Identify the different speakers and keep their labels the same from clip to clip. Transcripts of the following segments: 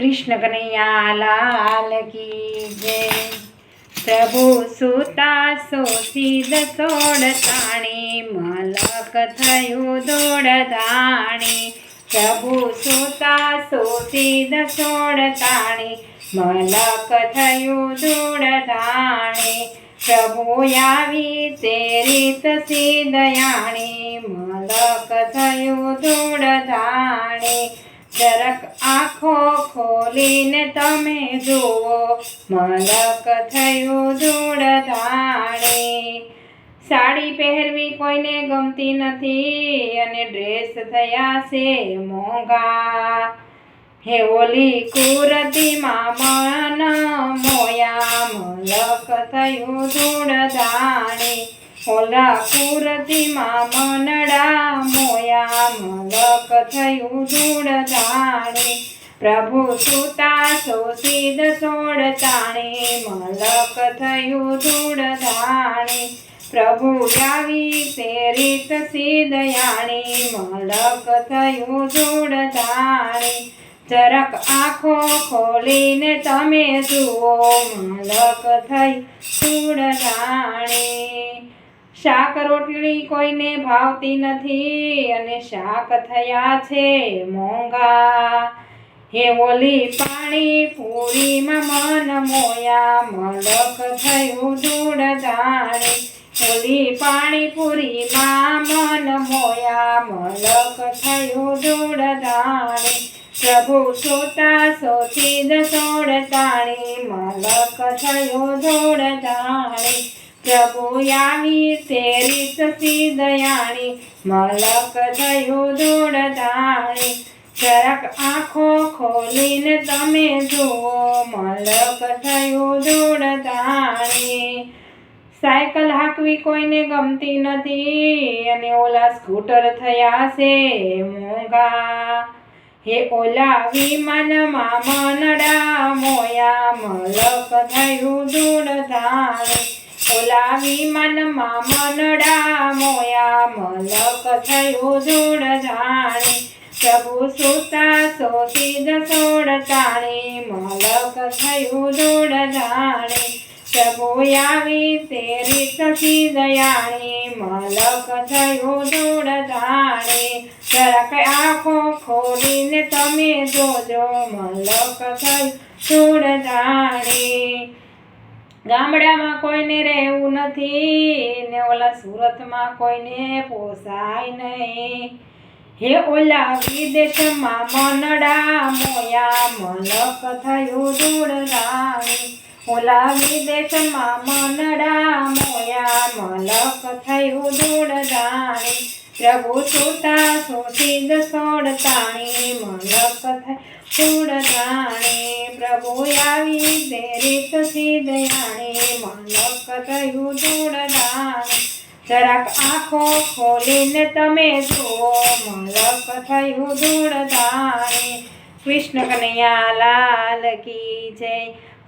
Speaker 1: કૃષ્ણ કનૈયા લાલ કી જય. પ્રભુ સુતા સોસીદ સોડ તાણી, મલક થયું દોડ ધાણી. પ્રભુ સુતા સોસીદ સોડ તાણી, મલક થયું દોડ ધાણી. પ્રભુ આવી તે રીત સીદયાણી મલક થયું દોડ ધાણી. જરાક આંખો ખોલીને તમે જુઓ. મલક થયું ધૂળ ધાણી. સાડી પહેરવી કોઈને ગમતી નથી અને ડ્રેસ થયા છે મોંઘા. હે ઓલી કુરતીમાં મન મોયા. મલક થયું ધૂળ ધાણી. ઓલા કુરતીમાં મનડા મોયા, મલક થયું ધૂળ જાણી પ્રભુ સુતા સોસીદ સોડ તાણી, મલક થયું ધૂળ ધાણી. પ્રભુ આવી તે રીત સીદયાણી મલક થયું ધૂળ ધાણી. જરાક આંખો ખોલીને તમે જુઓ, મલક થઈ ધૂળ ધાણી. શાક રોટલી કોઈને ભાવતી નથી અને શાક થયા છે મોંઘા. હે ઓલી પાણી પૂરીમાં મન મોયા, મલક થયું ધૂળ જાણે ઓલી પાણીપુરીમાં મન મોયા, મલક થયું ધૂળ ધાણી. પ્રભુ સોતા સોચીદ સોળ તાણી, મલક થયું ધૂળ ધાણી. પ્રભુ આવી તેરી સસી દયાણી, મલક થયું ધૂળ ધાણી જરાક આંખો ખોલીને તમે જુઓ, મલક થયું ધૂળ સાયકલ હાંકવી કોઈને ગમતી નથી, અને ઓલા સ્કૂટર થયા છે મોંઘા. હે ઓલા વિમાનમાં મનડા મોયા, મલક થયું ધૂળ ધાણી ઓલા વિમાનમાં મનડા મોયા મલક થયો જોડ ધાણી પ્રભુ સુતા સોસીદ સોડ તાણી, મલક થયો જોડ ધાણી પ્રભુ આવી તે રીત દયાણી, મલક થયો જોડ ધાણી જરાક આંખો ખોલીને તમે જોજો, મલક થયો જોડ ધાણી ગામડામાં કોઈને રહેવું નથી, ને ઓલા સુરતમાં કોઈને પોસાય નહીં. હે ઓલા વિદેશમાં મનડા મોયા, મલક થયું દૂર રાણી. ઓલા વિદેશમાં મનડા મોયા, મલક થયું દૂર રાણી. પ્રભુ સુતા સોસીદ સોડ તાણી મલક કથા ધૂળ પ્રભુ આવી દેરી તો સીધયાણી મલક થયું રાણી જરાક આંખો ખોલીને તમે જુઓ મલક થયું ધાણી કૃષ્ણ કનૈયા લાલ કી જય.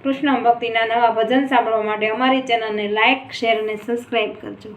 Speaker 1: કૃષ્ણ ભક્તિના નવા ભજન સાંભળવા માટે અમારી ચેનલને લાઇક શેર અને સબસ્ક્રાઈબ કરજો.